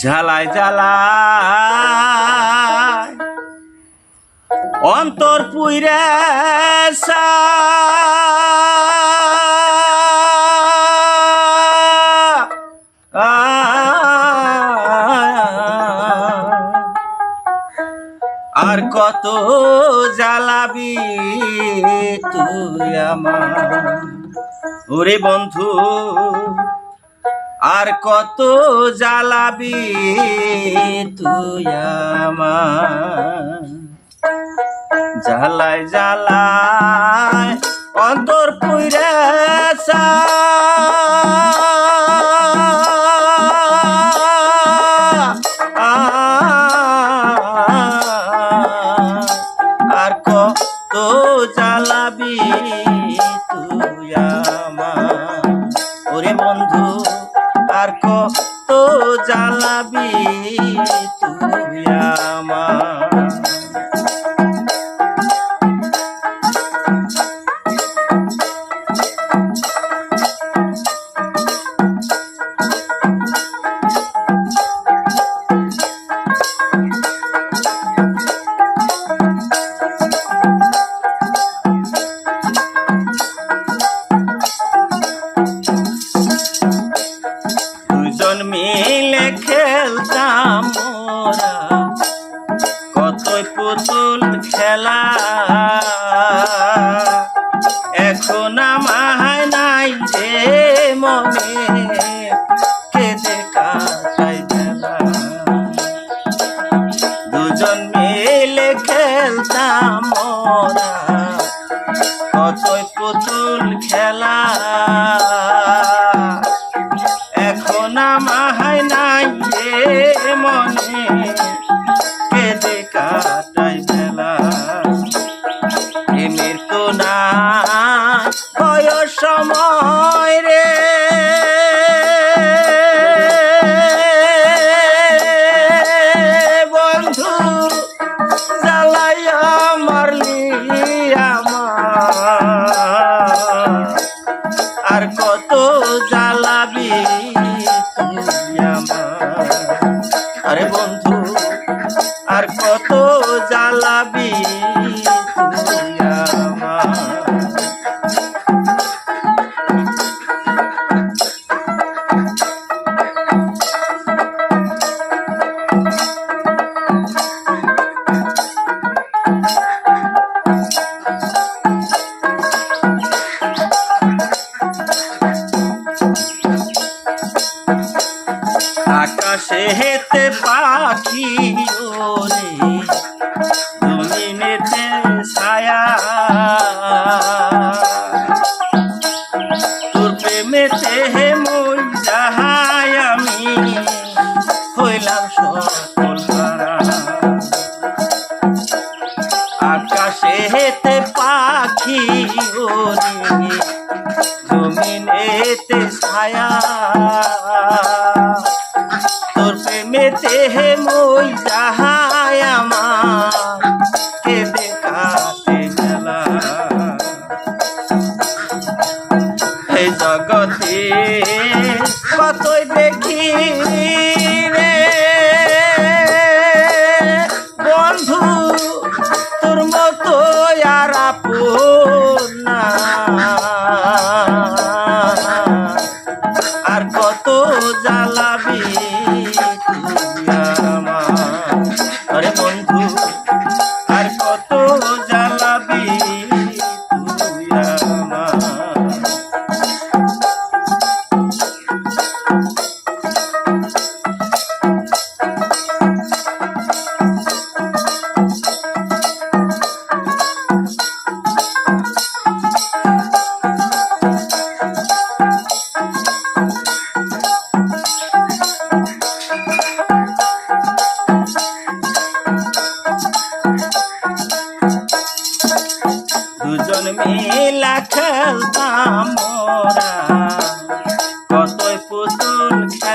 ঝালায় জ্বালায় অন্তর পুইরে আর কত জ্বালাবি তুই আমার? ওরে বন্ধু আর কত জ্বালাবি তুই আমার? জ্বালায় জ্বালায় অন্তর পুইরে কত জ্বালাবি তুই আমার পুতুল খেলা এখন আমায় নাই যে মনে, কেঁদে কাটাই বেলা দুজন মিলে খেলতাম কতই পুতুল খেলা। এখন আমায় নাই রে মনে সময় রে। বন্ধু জ্বালাইয়া মারলি আমার। আর কত জ্বালাবি আরে বন্ধু আর কত জ্বালাবি তোর প্রেমেতে হে মই যাহাই আমি, হইলাম সকল। আকাশে হেতে পাখি ওরে, জমিনেতে ছায়া তোর প্রেমেতে হে মই যাহাই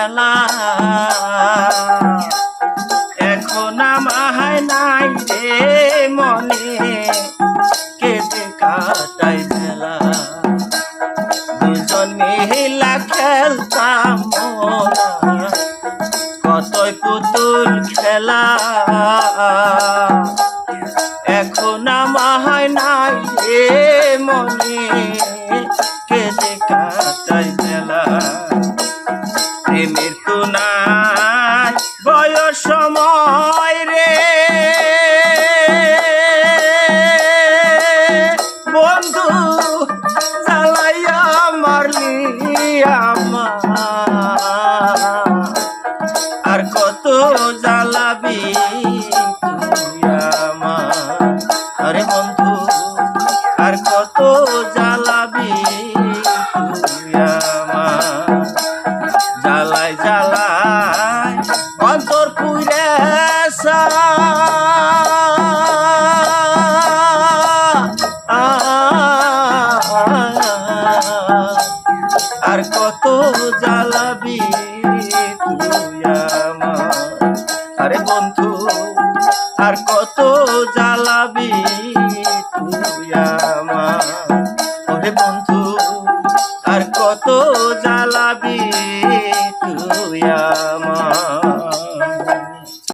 খেলা এখন আমায় নাই রে মনে, কেটে কাটাই বেলা দুজন মিলা খেলতাম মোরা কত পুতুল খেলা। এখন আমার নাই রে মনে, কেটে জ্বালাবি আরে বন্ধু, আর কত জ্বালাবি জ্বালায় জ্বালায় অন্তর পুরে আর কত জ্বালাবি তুই আমার। আরে বন্ধু আর কত জ্বালাবি তুই